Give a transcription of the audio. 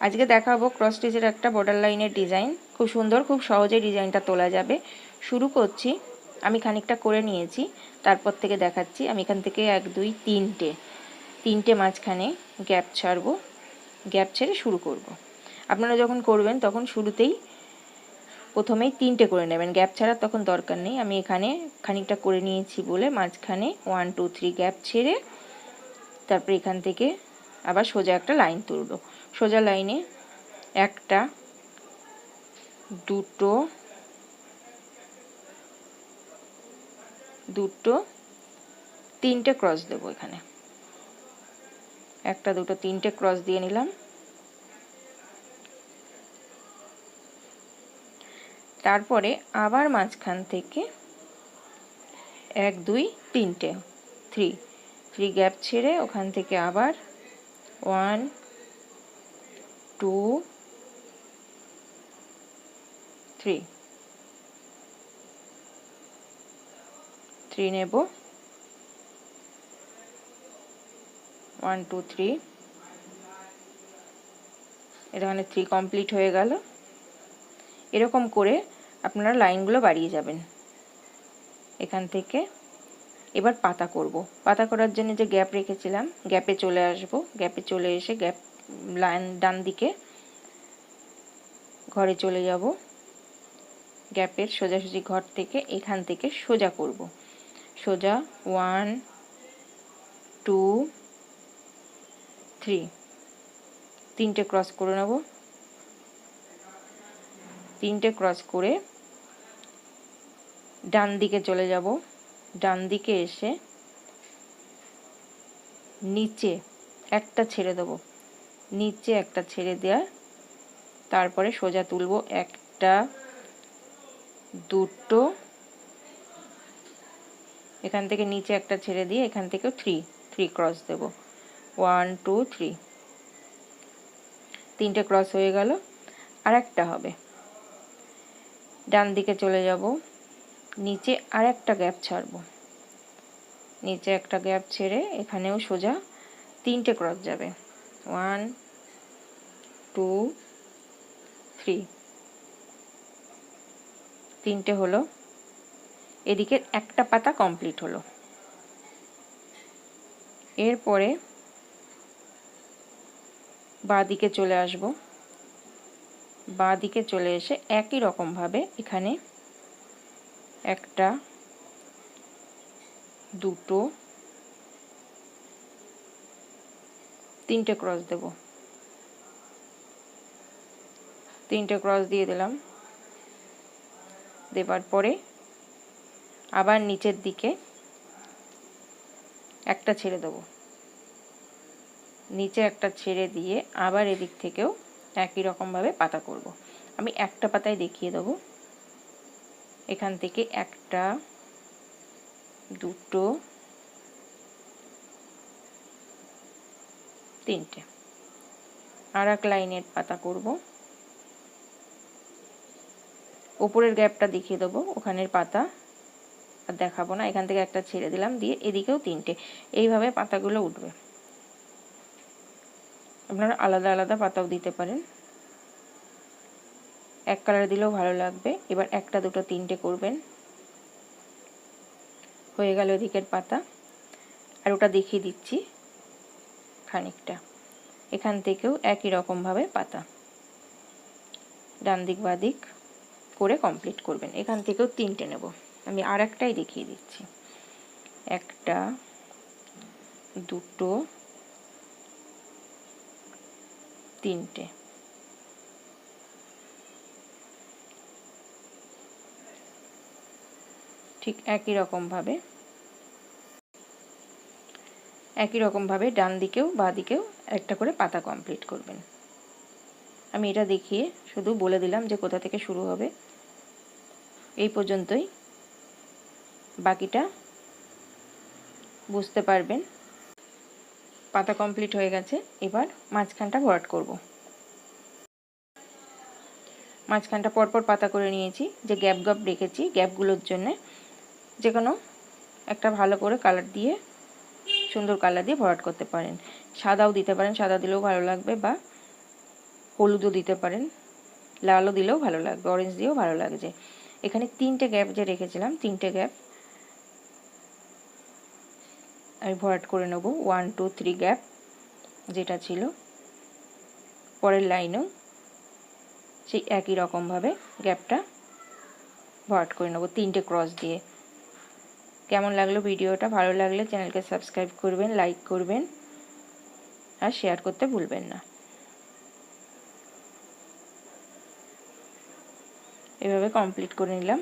আজকে দেখাবো ক্রস স্টিচের একটা বর্ডার লাইনের ডিজাইন খুব সুন্দর, খুব সহজে ডিজাইনটা তোলা যাবে। শুরু করছি, আমি খানিকটা করে নিয়েছি, তারপর থেকে দেখাচ্ছি। আমি এখান থেকে এক, দুই, তিনটে তিনটে মাঝখানে গ্যাপ ছাড়বো গ্যাপ ছেড়ে শুরু করব। আপনারা যখন করবেন, তখন শুরুতেই প্রথমেই তিনটে করে নেবেন। গ্যাপ ছাড়ার তখন দরকার নেই। আমি এখানে খানিকটা করে নিয়েছি বলে মাঝখানে ওয়ান টু থ্রি গ্যাপ ছেড়ে তারপরে এখান থেকে আবার সোজা একটা লাইন তুলব। সোজা লাইনে একটা, দুটো দুটো, তিনটে ক্রস দেবো এখানে। একটা, দুটো, তিনটে ক্রস দিয়ে নিলাম। তারপরে আবার মাঝখান থেকে এক, দুই, তিনটে থ্রি থ্রি গ্যাপ ছেড়ে ওখান থেকে আবার ওয়ান টু থ্রি থ্রি নেব। ওয়ান টু থ্রি এখানে থ্রি কমপ্লিট হয়ে গেল। এরকম করে আপনারা লাইনগুলো বাড়িয়ে যাবেন। এখান থেকে এবার পাতা করব। পাতা করার জন্য যে গ্যাপ রেখেছিলাম গ্যাপে চলে আসব। গ্যাপে চলে এসে গ্যাপ লাইন ডান দিকে। ঘরে চলে যাব। গ্যাপের সোজাসুজি ঘর থেকে এখান থেকে সোজা করব। সোজা ওয়ান, টু, থ্রি। তিনটে ক্রস করে নেব। তিনটে ক্রস করে ডান দিকে চলে যাব। ডান দিকে এসে নিচে একটা ছেড়ে দেবো। নিচে একটা ছেড়ে দেওয়া তারপরে সোজা তুলব একটা, দুটো, এখান থেকে নিচে একটা ছেড়ে দিয়ে এখান থেকেও থ্রি থ্রি ক্রস দেব। ওয়ান টু থ্রি তিনটে ক্রস হয়ে গেল আর একটা হবে। ডান দিকে চলে যাব, নিচে আর একটা গ্যাপ ছাড়ব। নিচে একটা গ্যাপ ছেড়ে এখানেও সোজা তিনটে ক্রস যাবে। ওয়ান টু থ্রি তিনটে হলো। এদিকে একটা পাতা কমপ্লিট হলো। এরপরে বাঁ দিকে চলে আসব। বাঁ দিকে চলে এসে একই রকমভাবে এখানে একটা, দুটো তিনটে ক্রস দেব। তিনটে ক্রস দিয়ে দিলাম। দেবার পরে আবার নিচের দিকে একটা ছেড়ে দেবো। নিচে একটা ছেড়ে দিয়ে আবার এদিক থেকেও একই রকমভাবে পাতা করব। আমি একটা পাতায় দেখিয়ে দেবো। এখান থেকে একটা, দুটো তিনটে। আর এক লাইনের পাতা করব। ওপরের গ্যাপটা দেখিয়ে দেবো, ওখানের পাতা। আর দেখাবো না, এখান থেকে একটা ছেড়ে দিলাম, দিয়ে এদিকেও তিনটে। এইভাবে পাতাগুলো উঠবে। আপনারা আলাদা আলাদা পাতাও দিতে পারেন। এক কালার দিলেও ভালো লাগবে। এবার একটা, দুটো, তিনটে করবেন। হয়ে গেল এদিকের পাতা। আর ওটা দেখিয়ে দিচ্ছি। খানিকটা। এখান থেকেও একই রকমভাবে পাতা। ডান দিক বাদিক করে কমপ্লিট করবেন। এখান থেকেও তিনটে নেব। আমি আর একটাই দেখিয়ে দিচ্ছি। একটা, দুটো, তিনটে। ঠিক একই রকমভাবে একই রকমভাবে ডান দিকেও বা দিকেও একটা করে পাতা কমপ্লিট করবেন। আমি এটা দেখিয়ে শুধু বলে দিলাম যে কোথা থেকে শুরু হবে। এই পর্যন্তই। বাকিটা বুঝতে পারবেন। পাতা কমপ্লিট হয়ে গেছে, এবার মাঝখানটা ভরাট করব। মাঝখানটা পরপর পাতা করে নিয়েছি, যে গ্যাপ গ্যাপ রেখেছি গ্যাপগুলোর জন্যে যে কোনো একটা ভালো করে কালার দিয়ে সুন্দর কালার দিয়ে ভরাট করতে পারেন। সাদাও দিতে পারেন, সাদা দিলেও ভালো লাগবে বা হলুদও দিতে পারেন, লালও দিলেও ভালো লাগবে অরেঞ্জ দিয়েও ভালো লাগছে। এখানে তিনটে গ্যাপ যে রেখেছিলাম, তিনটে গ্যাপ আমি ভরাট করে নেব ওয়ান টু থ্রি গ্যাপ যেটা ছিল। পরের লাইনেও সেই একই রকমভাবে গ্যাপটা ভরাট করে নেব, তিনটে ক্রস দিয়ে। কেমন লাগল ভিডিওটা? ভালো লাগলে চ্যানেলকে সাবস্ক্রাইব করবেন, লাইক করবেন, আর শেয়ার করতে ভুলবেন না। এভাবে কমপ্লিট করে নিলাম।